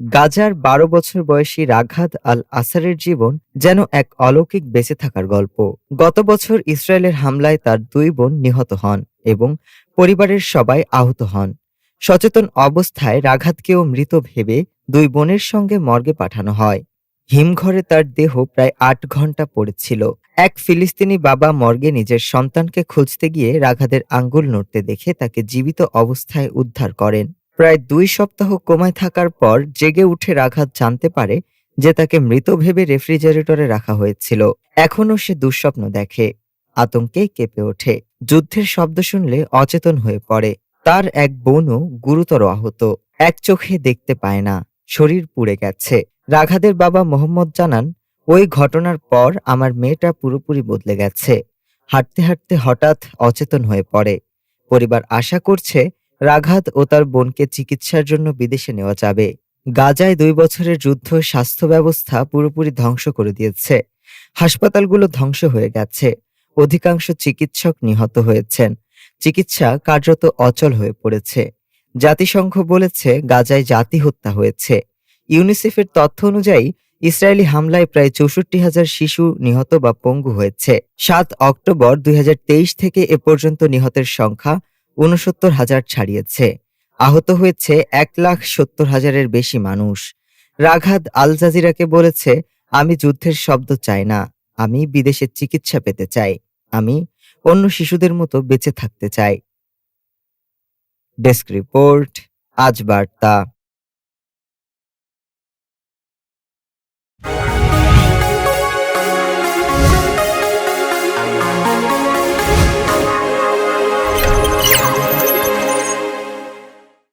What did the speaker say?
গাজার বারো বছর বয়সী রাঘাদ আল আসারের জীবন যেন এক অলৌকিক বেঁচে থাকার গল্প। গত বছর ইসরায়েলের হামলায় তার দুই বোন নিহত হন এবং পরিবারের সবাই আহত হন। সচেতন অবস্থায় রাঘাতকেও মৃত ভেবে দুই বোনের সঙ্গে মর্গে পাঠানো হয়। হিমঘরে তার দেহ প্রায় আট ঘণ্টা পড়েছিল। এক ফিলিস্তিনি বাবা মর্গে নিজের সন্তানকে খুঁজতে গিয়ে রাঘাদের আঙ্গুল নড়তে দেখে তাকে জীবিত অবস্থায় উদ্ধার করেন। প্রায় দুই সপ্তাহ কোমায় থাকার পর জেগে উঠে রাঘাত জানতে পারে যে তাকে মৃত ভেবে রেফ্রিজারেটরে রাখা হয়েছিল। এখনও সে দুঃস্বপ্ন দেখে। আতঙ্কে কেঁপে ওঠে। যুদ্ধের শব্দ শুনলে অচেতন হয়ে পড়ে। তার এক বোনও গুরুতর আহত। এক চোখে দেখতে পায় না। শরীর পুড়ে গেছে। রাঘাদের বাবা মোহাম্মদ জানান, ওই ঘটনার পর আমার মেয়েটা পুরোপুরি বদলে গেছে। হাঁটতে হাঁটতে হঠাৎ অচেতন হয়ে পড়ে। পরিবার আশা করছে রাঘাত ও তার বোনকে চিকিৎসার জন্য বিদেশে নেওয়া যাবে। গাজায় দুই বছরের যুদ্ধ স্বাস্থ্য ব্যবস্থা পুরোপুরি ধ্বংস করে দিয়েছে। হাসপাতালগুলো ধ্বংস হয়ে গেছে। অধিকাংশ চিকিৎসক নিহত হয়েছেন। চিকিৎসা কার্যত অচল হয়ে পড়েছে। জাতিসংঘ বলেছে, গাজায় জাতি হত্যা হয়েছে। ইউনিসেফের তথ্য অনুযায়ী, ইসরায়েলি হামলায় প্রায় চৌষট্টি হাজার শিশু নিহত বা পঙ্গু হয়েছে। সাত অক্টোবর দুই হাজার তেইশ থেকে এ পর্যন্ত নিহতের সংখ্যা ঊনসত্তর হাজার ছাড়িয়েছে। আহত হয়েছে এক লাখ সত্তর হাজারের বেশি মানুষ। রাঘাদ আল জাজিরাকে বলেছে, আমি যুদ্ধের শব্দ চাই না। আমি বিদেশে চিকিৎসা পেতে চাই। আমি অন্য শিশুদের মতো বেঁচে থাকতে চাই। ডেস্ক রিপোর্ট, আজ বার্তা।